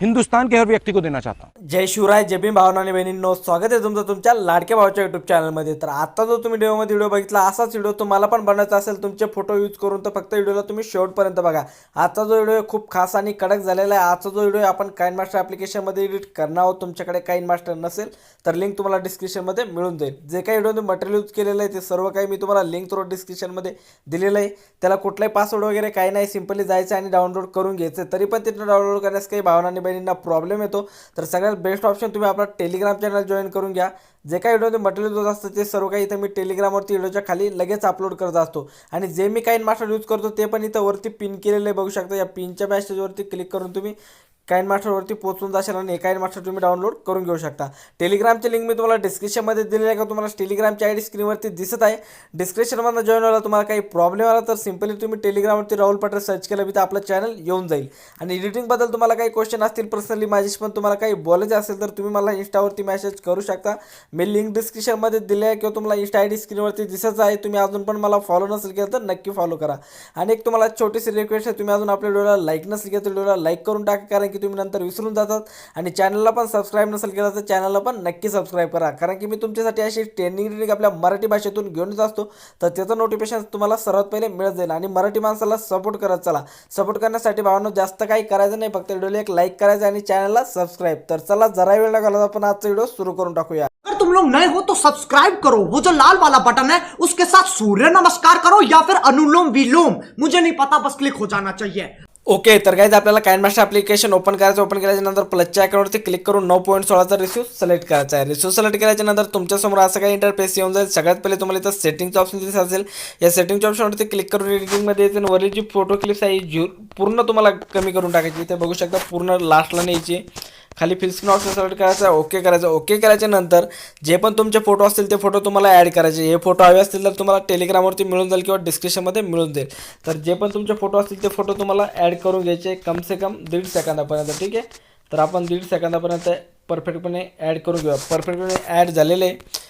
हिंदुस्तान के हर व्यक्ति को देना चाहता हूँ। जय शिवराय जय भीम भावना आणि बहिणींनो स्वागत आहे तुमचं तुमच्या लाडक्या भावाच्या युट्यूब चॅनलमध्ये तर आता जो तुम्ही व्हिडिओमध्ये व्हिडिओ बघितला असाच व्हिडिओ तुम्हाला पण बनवायचा असेल तुमचे फोटो यूज करून तर फक्त व्हिडिओला तुम्ही शेवटपर्यंत बघा. आजचा जो व्हिडिओ खूप खास आणि कडक झालेला आहे आजचा जो व्हिडिओ आपण काइन मास्टर ॲप्लिकेशनमध्ये एडिट करणार आहोत तुमच्याकडे काइन मास्टर नसेल तर लिंक तुम्हाला डिस्क्रिप्शनमध्ये मिळून जाईल. जे काही व्हिडिओ मटेरियल यूज केलेलं आहे ते सर्व काही मी तुम्हाला लिंक थ्रू डिस्क्रिप्शनमध्ये दिलेलं आहे. त्याला कुठलाही पासवर्ड वगैरे काही नाही सिम्पली जायचं आणि डाउनलोड करून घ्यायचं तरी पण तिथं डाउनलोड करण्यास काही भावना बहिणींना प्रॉब्लेम येतो. तर सगळ्यात बेस्ट ऑप्शन तुम्ही आपला टेलिग्राम चॅनल जॉईन करून घ्या. जे काही व्हिडिओ मटेरियल होत असतं ते सर्व काही इथं मी टेलिग्रामवरती व्हिडिओच्या खाली लगेच अपलोड करत असतो. आणि जे मी काही मास्टर यूज करतो ते पण इथं वरती पिन केलेलं आहे बघू शकता. या पिनच्या मॅसेजवरती क्लिक करून तुम्ही काइन मास्टरवरती पोहोचून जाशाल आणि काइन मास्टर तुम्ही डाउनलोड करून घेऊ शकता. टेलिग्रामची लिंक मी तुम्हाला डिस्क्रिप्शनमध्ये दिलेली आहे का तुम्हाला टेलिग्रामची आय डी स्क्रीनवरती दिसत आहे. डिस्क्रिप्शनमधनं जॉईन व्हायला तुम्हाला काही प्रॉब्लेम आला तर सिम्पली तुम्ही टेलिग्रामवरती राहुल पटेल सर्च केलं मी तर आपलं चॅनल येऊन जाईल. आणि एडिटिंगबद्दल तुम्हाला काही क्वेश्चन असतील पर्सनली माझ्याशी पण तुम्हाला काही बोलायचे असेल तर तुम्ही मला इंस्टावरती मेसेज करू शकता. मी लिंक डिस्क्रिप्शनमध्ये दिली आहे किंवा तुम्हाला इंस्टा आय डी स्क्रीनवरती दिसत आहे. तुम्ही अजून पण मला फॉलो नसेल केलं तर नक्की फॉलो करा. आणि एक तुम्हाला छोटीशी रिक्वेस्ट आहे तुम्ही अजून आपल्या व्हिडिओला लाईक नसेल केलं तर व्हिडिओला लाईक करून टाका कारण की तुम्ही नंतर विसरून जातात. आणि चॅनलला पण सबस्क्राईब नसेल केलं तर चॅनलला पण नक्की सबस्क्राईब करा. कारण की मी तुमच्यासाठी अशी ट्रेनिंग ट्रेनिंग आपल्या मराठी भाषेतून घेऊनच असतो. तर त्याचं नोटिफिकेशन तुम्हाला सर्वात पहिले मिळत जाईल. आणि मराठी माणसाला सपोर्ट करत चला. सपोर्ट करण्यासाठी भावांनो जास्त काही करायचं नाही. फक्त व्हिडिओला एक लाईक करायचं आणि चॅनलला सबस्क्राईब तर चला जरा वेळ न घालवता आपण आजचा व्हिडिओ सुरू करून टाकूया. अगर तुम लोग नए हो तो सब्सक्राइब करो. वो जो लाल वाला बटन है उसके साथ सूर्य नमस्कार करो या फिर अनुलोम विलोम. मुझे नहीं पता बस क्लिक हो जाना चाहिए. ओके तर काय आपल्याला काइन मास्टर ॲप्लिकेशन ओपन करायचं ओपन केल्याच्यानंतर प्लसच्या अकाउंटवरती क्लिक करून नऊ पॉईंट सोळाचा रिस्यू सिलेक्ट करायचा आहे. रिस्यू सिलेक्ट केल्याच्यानंतर तुमच्यासमोर असं काही इंटरफेस येऊन जाईल. सगळ्यात पहिले तुम्हाला इथं सेटिंगचं ऑप्शन दिसत असेल. या सेटिंगच्या ऑप्शनवरती क्लिक करून एडिटिंगमध्ये येते वरील जी फोटो क्लिप्स आहे जी पूर्ण तुम्हाला कमी करून टाकायची इथे बघू शकता पूर्ण लास्टला न्यायची खाली फिलस्क्रीन ऑप्शन सिलेक्ट करायचं ओके करायचं. ओके करायच्या नंतर जे पण तुमचे फोटो असतील ते फोटो तुम्हाला ॲड करायचे. हे फोटो हवे असतील तर तुम्हाला टेलिग्रामवरती मिळून जाईल किंवा डिस्क्रिप्शनमध्ये मिळून जाईल. तर जे पण तुमचे फोटो असतील ते फोटो तुम्हाला ॲड करून घ्यायचे कम से कम दीड सेकंदापर्यंत. ठीक आहे? तर आपण दीड सेकंदापर्यंत परफेक्टपणे ॲड करून घेऊया. परफेक्टपणे ॲड झालेले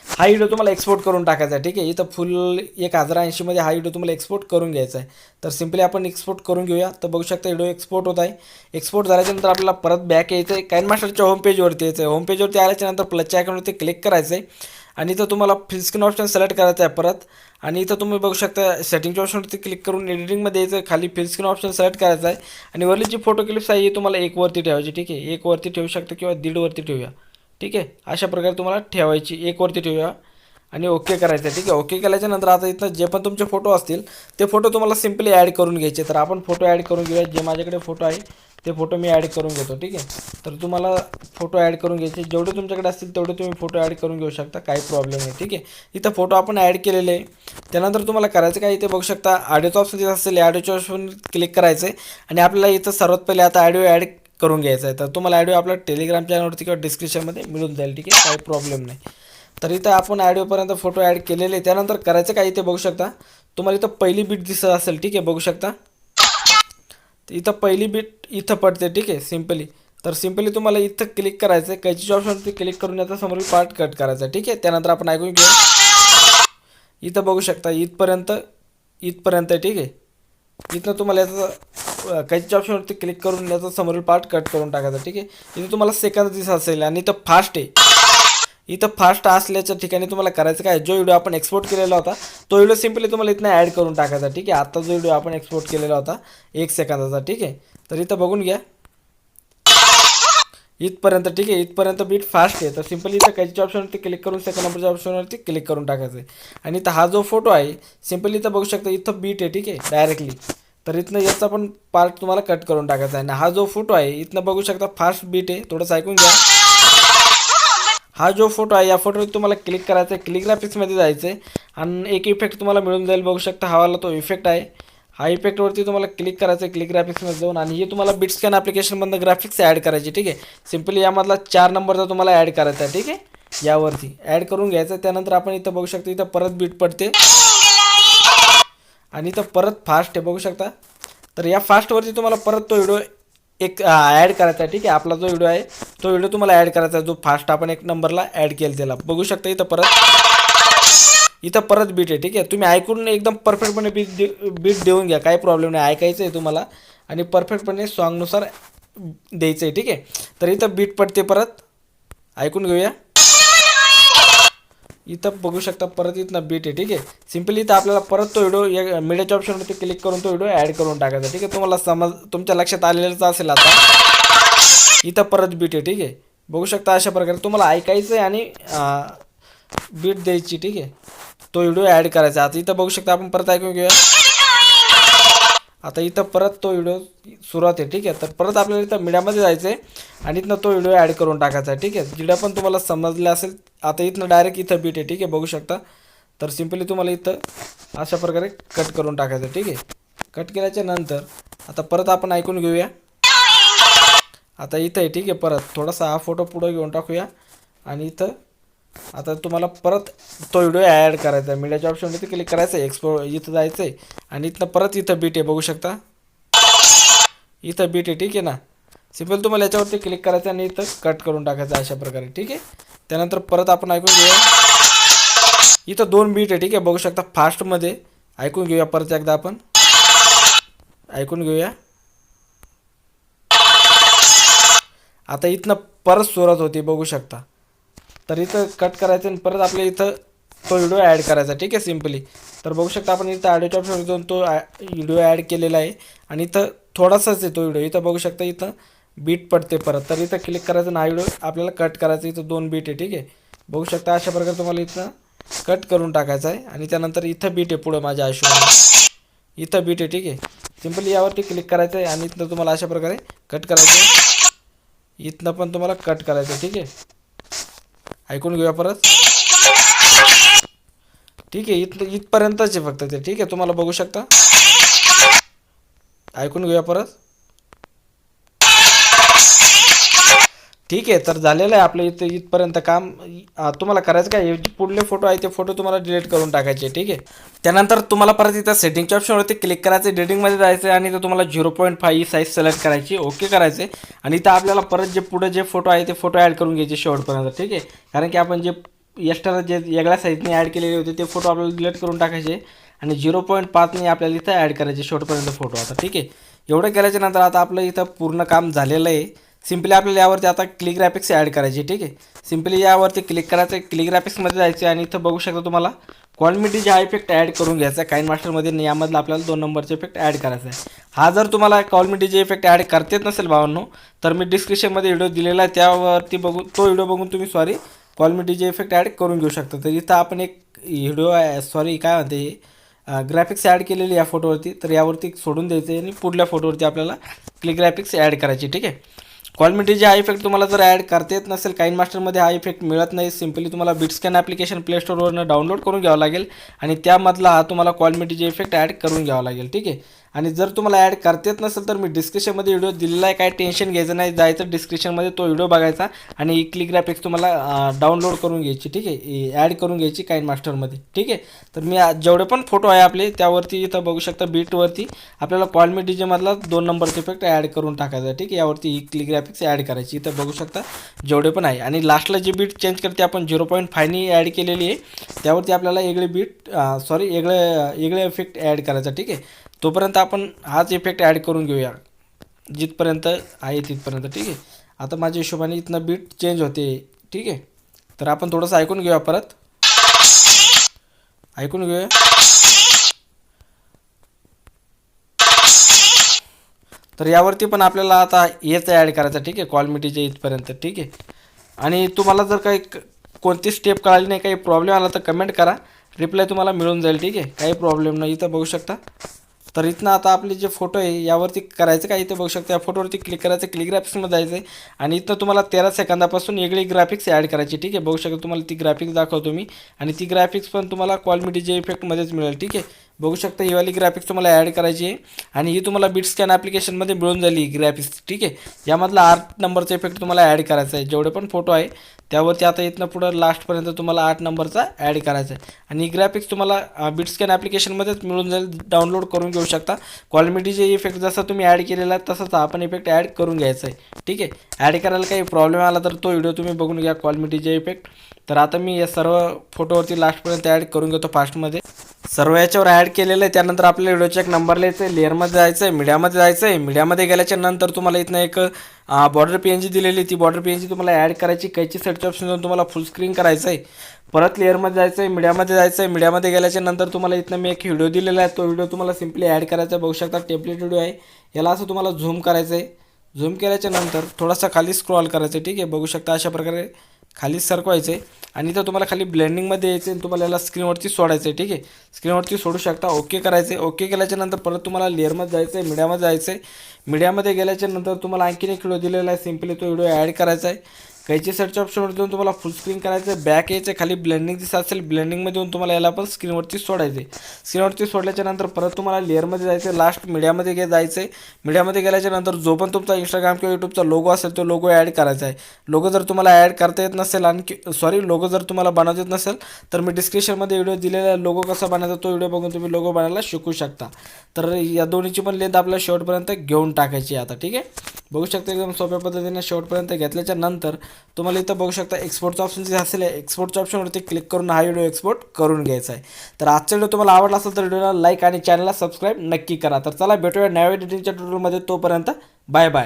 हा व्हिडिओ तुम्हाला एक्सपोर्ट करून टाकायचा आहे ठीक आहे? इथं फुल एक हजार ऐंशीमध्ये हा व्हिडिओ तुम्हाला एक्सपोर्ट करून घ्यायचा आहे. तर सिम्पली आपण एक्सपोर्ट करून घेऊया. तर बघू शकता व्हिडिओ एक्सपोर्ट होत आहे. एक्सपोर्ट झाल्याच्यानंतर आपल्याला परत बॅक यायचं आहे काइन मास्टरच्या होम पेजवरती यायचं आहे होम पेजवरती आल्याच्यानंतर प्लसच्या आयकॉनवरती क्लिक करायचं आहे आणि इथं तुम्हाला फिल स्क्रीन ऑप्शन सिलेक्ट करायचं आहे परत. आणि इथं तुम्ही बघू शकता सेटिंगच्या ऑप्शनवरती क्लिक करून एडिटिंगमध्ये यायचं खाली फिल स्क्रीन ऑप्शन सिलेक्ट करायचं आहे. आणि वरली जी फोटो क्लिप्स आहे ही तुम्हाला एकवरती ठेवायची ठीक आहे. एकवरती ठेवू शकता किंवा दीडवरती ठेवूया ठीक आहे. अशा प्रकारे तुम्हाला ठेवायची एकवरती ठेवूया. आणि ओके करायचं आहे ठीक आहे. ओके केल्याच्यानंतर आता इथं जे पण तुमचे फोटो असतील ते फोटो तुम्हाला सिम्पली ॲड करून घ्यायचे. तर आपण फोटो ॲड करून घेऊया जे माझ्याकडे फोटो आहे ते फोटो मी ॲड करून घेतो ठीक आहे? तर तुम्हाला फोटो ॲड करून घ्यायचे. जेवढे तुमच्याकडे असतील तेवढे तुम्ही फोटो ॲड करून घेऊ शकता काही प्रॉब्लेम नाही ठीक आहे? इथं फोटो आपण ॲड केलेले आहे. त्यानंतर तुम्हाला करायचं काय इथे बघू शकता ऑडिओचं ऑप्शन तिथे असेल ऑडिओच्या ऑप्शन क्लिक करायचं आहे आणि आपल्याला इथं सर्वात पहिले आता ऑडिओ ॲड करून घ्यायचा आहे तर तुम्हाला ऑडिओ आपल्या टेलिग्राम चॅनलवरती किंवा डिस्क्रिप्शनमध्ये मिळून जाईल ठीक आहे? काही प्रॉब्लेम नाही. तर इथं आपण ऑडिओपर्यंत फोटो ॲड केलेले त्यानंतर करायचं काय इथे बघू शकता? तुम्हाला इथं पहिली बीट दिसत असेल ठीक आहे? बघू शकता. इथं पहिली बीट इथं पडते ठीक आहे? सिम्पली तर सिम्पली तुम्हाला इथं क्लिक करायचं आहे. कैचीच्या ऑप्शनवरती क्लिक करून याचा समोरील पार्ट कट करायचा आहे ठीक आहे? त्यानंतर आपण ऐकून घेऊ. इथं बघू शकता इथपर्यंत इथपर्यंत आहे ठीक आहे? इथनं तुम्हाला याचं कैचीच्या ऑप्शनवरती क्लिक करून याचा समोरील पार्ट कट करून टाकायचा ठीक आहे? इथं तुम्हाला सेकंद दिसत असेल आणि इथं फास्ट आहे. इथं फास्ट असल्याच्या ठिकाणी तुम्हाला करायचं काय? जो व्हिडिओ आपण एक्सपोर्ट केलेला होता तो व्हिडिओ सिम्पली तुम्हाला इथनं ॲड करून टाकायचा ठीक आहे? आता जो व्हिडिओ आपण एक्सपोर्ट केलेला होता एक सेकंदाचा ठीक आहे? तर इथं बघून घ्या. इथपर्यंत ठीक आहे? इथपर्यंत बीट फास्ट आहे. तर सिम्पली इथं काहीच्या ऑप्शनवरती क्लिक करून सेकंड नंबरच्या ऑप्शनवरती क्लिक करून टाकायचं आहे आणि इथं हा जो फोटो आहे सिम्पली इथं बघू शकता इथं बीट आहे ठीक आहे? डायरेक्टली तर इथनं याचा पण पार्ट तुम्हाला कट करून टाकायचा आहे. आणि हा जो फोटो आहे इथनं बघू शकता फास्ट बीट आहे. थोडंसं ऐकून घ्या. हा जो फोटो आहे या फोटोवर तुम्हाला क्लिक करायचं आहे. क्लिक ग्राफिक्समध्ये जायचं आहे आणि एक इफेक्ट तुम्हाला मिळून जाईल बघू शकता. हवाला तो इफेक्ट आहे. हा इफेक्टवरती तुम्हाला क्लिक करायचं आहे क्लिक ग्राफिक्समध्ये जाऊन. आणि हे तुम्हाला बिटस्कॅन ॲप्लिकेशनमधनं ग्राफिक्स ॲड करायची ठीक आहे? सिम्पली यामधला चार नंबरचा तुम्हाला ॲड करायचा आहे ठीक आहे? यावरती. ॲड करून घ्यायचं आहे. त्यानंतर आपण इथं बघू शकतो इथं परत बीट पडते. आणि इथं परत फास्ट आहे बघू शकता. तर या फास्टवरती तुम्हाला परत तो व्हिडिओ एक ॲड करायचा आहे ठीक आहे आपला जो व्हिडिओ आहे तो व्हिडिओ तुम्हाला ॲड करायचा आहे. जो फास्ट आपण एक नंबरला ॲड केला त्याला. बघू शकता इथं परत इथं परत बीट आहे ठीक आहे? तुम्ही ऐकून एकदम परफेक्टपणे बीट दे बीट देऊन घ्या. काही प्रॉब्लेम नाही. ऐकायचं आहे तुम्हाला. आणि परफेक्टपणे सॉन्गनुसार द्यायचं आहे ठीक आहे? तर इथं बीट पडते परत. ऐकून घेऊया. इथं बघू शकता परत इथनं बीट आहे ठीक आहे? सिम्पली इथं आपल्याला परत तो व्हिडिओ मीडियाच्या ऑप्शनवरती क्लिक करून तो व्हिडिओ ॲड करून टाकायचा ठीक आहे? तुम्हाला समज तुमच्या लक्षात आलेलंच असेल आता. इथं परत बीट आहे ठीक आहे? बघू शकता अशा प्रकारे तुम्हाला ऐकायचं आहे आणि बीट द्यायची ठीक आहे? तो व्हिडिओ ॲड करायचा. आता इथं बघू शकता आपण परत ऐकून घेऊया. आता इथं परत तो व्हिडिओ सुरुवात आहे ठीक आहे? तर परत आपल्याला इथं मीडियामध्ये जायचं आहे आणि इथनं तो व्हिडिओ ॲड करून टाकायचा आहे ठीक आहे? जिडं पण तुम्हाला समजलं असेल आता इथनं डायरेक्ट इथं बीट आहे ठीक आहे? बघू शकता. तर सिम्पली तुम्हाला इथं अशा प्रकारे कट करून टाकायचं ठीक आहे? कट केल्याच्यानंतर आता परत आपण ऐकून घेऊया. आता इथं आहे ठीक आहे परत. थोडासा हा फोटो पुढं घेऊन टाकूया. आणि इथं आता तुम्हाला परत तो व्हिडिओ ॲड करायचा आहे. मीडियाच्या ऑप्शनवरती क्लिक करायचं आहे. एक्सपो इथं जायचं आहे. आणि इथनं परत इथं बीट आहे बघू शकता. इथं बीट आहे ठीक आहे ना? सिंपल तुम्हाला याच्यावरती क्लिक करायचं आणि इथं कट करून टाकायचं अशा प्रकारे ठीक आहे? त्यानंतर परत आपण ऐकून घेऊया. इथं दोन बीट आहे ठीक आहे? बघू शकता फास्टमध्ये ऐकून घेऊया परत एकदा आपण. ऐकून घेऊया. आता इथनं परत सुरत होती बघू शकता. तर इथं कट करायचं आणि परत आपल्या इथं तो व्हिडिओ ॲड करायचा ठीक आहे सिम्पली तर बघू शकता आपण इथं ऑडिओच्या ऑप्शन जाऊन तो व्हिडिओ ॲड केलेला आहे. आणि इथं थोडासाच आहे तो व्हिडिओ इथं बघू शकता इथं बीट पडते परत. तर इथं क्लिक करायचं आणि हा व्हिडिओ आपल्याला कट करायचा. इथं दोन बीट आहे ठीक आहे. बघू शकता अशा प्रकारे तुम्हाला इथं कट करून टाकायचं आहे. आणि त्यानंतर इथं बीट आहे पुढं माझ्या आयुष्यामध्ये इथं बीट आहे ठीक आहे. सिम्पली यावरती क्लिक करायचं आहे आणि इथनं तुम्हाला अशा प्रकारे कट करायचं आहे. इथनं पण तुम्हाला कट करायचं आहे ठीक आहे. ऐकून घेऊया परत. ठीक आहे इथं इथपर्यंतच आहे फक्त ते. ठीक आहे तुम्हाला बघू शकता. ऐकून घेऊया परत. ठीक आहे तर झालेलं आहे आपलं इथं इथपर्यंत काम. तुम्हाला करायचं काय? जे पुढले फोटो आहे ते फोटो तुम्हाला डिलीट करून टाकायचे ठीक आहे? त्यानंतर तुम्हाला परत इथं सेटिंगच्या ऑप्शनवरती क्लिक करायचं डेटिंगमध्ये जायचं आहे आणि इथं तुम्हाला zero point five size select करायची ओके करायचे आणि इथं आपल्याला परत जे पुढे जे फोटो आहे ते फोटो ॲड करून घ्यायचे शेवटपर्यंत ठीक आहे? कारण की आपण जे एक्स्ट्रा जे वेगळ्या साईजने ॲड केलेले होते ते फोटो आपल्याला डिलीट करून टाकायचे. आणि झिरो पॉईंट पाचने आपल्याला इथं ॲड करायचे शेवटपर्यंत फोटो. आता ठीक आहे? एवढं केल्याच्यानंतर आता आपलं इथं पूर्ण काम झालेलं आहे. सिम्पली आपल्याला यावरती आता क्लिक ग्राफिक्स ॲड करायचे ठीक आहे? सिम्पली यावरती क्लिक करायचं क्लिक ग्राफिक्समध्ये जायचं आणि इथं बघू शकता तुम्हाला क्वालिटीचे हा इफेक्ट ॲड करून घ्यायचा आहे. काइन मास्टरमध्ये यामधला आपल्याला दोन नंबरचे इफेक्ट ॲड करायचा आहे. हा जर तुम्हाला क्वालिटीचे इफेक्ट ॲड करतेच नसेल भावांनो तर मी डिस्क्रिप्शनमध्ये व्हिडिओ दिलेला आहे. त्यावरती बघून तो व्हिडिओ बघून तुम्ही सॉरी क्वालिटीचे इफेक्ट ॲड करून घेऊ शकता. तर इथं आपण एक व्हिडिओ सॉरी काय म्हणते ग्राफिक्स ॲड केलेली या फोटोवरती तर यावरती सोडून द्यायचं आहे आणि पुढल्या फोटोवरती आपल्याला क्लिक ग्राफिक्स ॲड करायची ठीक आहे? क्वालिटीचे हा इफेक्ट तुम्हाला जर ॲड करता येत नसेल काइन मास्टरमध्ये हा इफेक्ट मिळत नाही सिम्पली तुम्हाला बिटस्कॅन ॲप्लिकेशन प्ले स्टोरवरनं डाउनलोड करून घ्यावं लागेल आणि त्यामधला हा तुम्हाला क्वालिटीचे इफेक्ट ॲड करून घ्यावा लागेल ठीक आहे? आणि जर तुम्हाला ॲड करता येत नसेल तर मी डिस्क्रिप्शनमध्ये व्हिडिओ दिलेला आहे. काय टेन्शन घ्यायचं नाही. जायचं डिस्क्रिप्शनमध्ये तो व्हिडिओ बघायचा आणि इकली ग्राफिक्स तुम्हाला डाउनलोड करून घ्यायची ठीक आहे? ॲड करून घ्यायची काइन मास्टरमध्ये ठीक आहे? तर मी जेवढे पण फोटो आहे आपले त्यावरती इथं बघू शकता बीटवरती आपल्याला पॉलमी डीजेमधला दोन नंबरचा इफेक्ट ॲड करून टाकायचा ठीक आहे? यावरती इकली ग्राफिक्स ॲड करायची. इथं बघू शकता जेवढे पण आहे. आणि लास्टला जी बीट चेंज करते आपण झिरो पॉईंट फायनी ॲड केलेली आहे त्यावरती आपल्याला वेगळे बीट सॉरी वेगळे वेगळे इफेक्ट ॲड करायचा ठीक आहे? तोपर्यंत आपण हाच इफेक्ट ॲड करून घेऊया. जिथपर्यंत आहे तिथपर्यंत ठीक आहे? आता माझ्या हिशोबाने इथनं बीट चेंज होते ठीक आहे? तर आपण थोडंसं ऐकून घेऊया परत. ऐकून घेऊया. तर यावरती पण आपल्याला आता हेच ॲड करायचं ठीक आहे? क्वालिटीच्या इथपर्यंत ठीक आहे? आणि तुम्हाला जर काही क- कोणती स्टेप कळाली नाही काही प्रॉब्लेम आला तर कमेंट करा. रिप्लाय तुम्हाला मिळून जाईल ठीक आहे? काही प्रॉब्लेम नाही इथं बघू शकता. तर इथनं आता आपले जे फोटो आहे यावरती करायचं काय? इथे बघू शकता या फोटोवरती क्लिक करायचं क्लिक ग्राफिक्समध्ये जायचं आहे आणि इथं तुम्हाला तेरा सेकंदापासून वेगळी ग्राफिक्स ॲड करायची ठीक आहे? बघू शकता तुम्हाला ती ग्राफिक्स दाखवतो मी. आणि ती ग्राफिक्स पण तुम्हाला क्वालिटीच्या इफेक्टमध्येच मिळेल ठीक आहे? बघू शकता ही वाली ग्राफिक्स तुम्हाला ॲड करायची आहे. आणि ही तुम्हाला बीट स्कॅन ॲप्लिकेशनमध्ये मिळून झाली ही ग्राफिक्स ठीक आहे? यामधला आठ नंबरचा इफेक्ट तुम्हाला ॲड करायचा आहे. जेवढे पण फोटो आहे त्यावरती आता इथनं पुढं लास्टपर्यंत तुम्हाला आठ नंबरचा ॲड करायचा आहे. आणि ग्राफिक्स तुम्हाला बीट स्कॅन ॲप्लिकेशनमध्येच मिळून जाईल. डाउनलोड करून घेऊ शकता. क्वालिटीचे इफेक्ट जसा तुम्ही ॲड केलेला आहे तसंच आपण इफेक्ट ॲड करून घ्यायचा आहे. ठीक आहे? ॲड करायला काही प्रॉब्लेम आला तर तो व्हिडिओ तुम्ही बघून घ्या क्वालिटीचे इफेक्ट तर आता मी या सर्व फोटोवरती लास्टपर्यंत ॲड करून घेतो फास्टमध्ये सर्व याच्यावर ॲड केलेलं आहे. त्यानंतर आपल्या व्हिडिओच्या एक नंबर लिहायचं आहे लेअरमध्ये जायचं आहे मीडियामध्ये जायचं आहे मीडियामध्ये गेल्याच्यानंतर तुम्हाला इथनं एक बॉर्डर पी एन जी दिलेली ती बॉर्डर पी एन जी तुम्हाला ॲड करायची. कैची सेटच्या ऑप्शन जाऊन तुम्हाला फुल स्क्रीन करायचं आहे परत लेअरमध्ये जायचं आहे मीडियामध्ये जायचं आहे मीडियामध्ये गेल्याच्यानंतर तुम्हाला इथनं मी एक व्हिडिओ दिलेला आहे. तो व्हिडिओ तुम्हाला सिम्पली ॲड करायचा. आहे बघू शकता टेम्पलेट व्हिडिओ आहे. याला असं तुम्हाला झूम करायचं आहे झूम केल्याच्यानंतर थोडासा खाली स्क्रॉल करायचं आहे ठीक आहे? बघू शकता अशा प्रकारे खाली सरकवायचं आहे आणि इथं तुम्हाला खाली ब्लेंडिंगमध्ये यायचं आहे तुम्हाला याला स्क्रीनवरती सोडायचं आहे ठीक आहे? स्क्रीनवरती सोडू शकता ओके करायचं. आहे ओके केल्याच्यानंतर परत तुम्हाला लेअरमध्ये जायचं आहे मीडियामध्ये जायचं आहे मीडियामध्ये गेल्याच्यानंतर तुम्हाला आणखीन एक व्हिडिओ दिलेला आहे. सिम्पली तो व्हिडिओ ॲड करायचा आहे. कैची सर्च ऑप्शनवर जाऊन तुम्हाला फुल स्क्रीन करायचं बॅक यायचं खाली ब्लेंडिंग दिसत असेल ब्लेंडिंगमध्ये येऊन तुम्हाला याला पण स्क्रीनवरती सोडायचं स्क्रीनवरती सोडल्याच्या नंतर परत तुम्हाला लेअरमध्ये जायचं आहे लास्ट मीडियामध्ये गे जायचं आहे मीडियामध्ये गेल्याच्यानंतर जो पण तुमचा इंस्टाग्राम किंवा यूट्यूबचा लोगो असेल तो लोगो ॲड करायचा आहे लोगो जर तुम्हाला ॲड करता येत नसेल आणखी सॉरी लोगो जर तुम्हाला बनवता येत नसेल तर मी डिस्क्रिप्शनमध्ये व्हिडिओ दिलेला लोगो कसा बनायचा तो व्हिडिओ बघून तुम्ही लोगो बनायला शिकू शकता. तर या दोन्हीची पण लेंथ आपल्या शेवटपर्यंत घेऊन टाकायची आता ठीक आहे? बघू शकता एकदम सोप्या पद्धतीने शेवटपर्यंत घेतल्याच्या नंतर तुम्हाला इथं बघू शकता एक्सपोर्टचं ऑप्शन जे असेल एक्सपोर्टच्या ऑप्शनवरती क्लिक करून हा व्हिडिओ एक्सपोर्ट करून घ्यायचा आहे. तर आजचा व्हिडिओ तुम्हाला आवडला असेल तर व्हिडिओला लाईक आणि चॅनलला सबस्क्राईब नक्की करा. तर चला भेटूया नव्या एडिटिंगच्या ट्युटोरियलमध्ये तोपर्यंत बाय बाय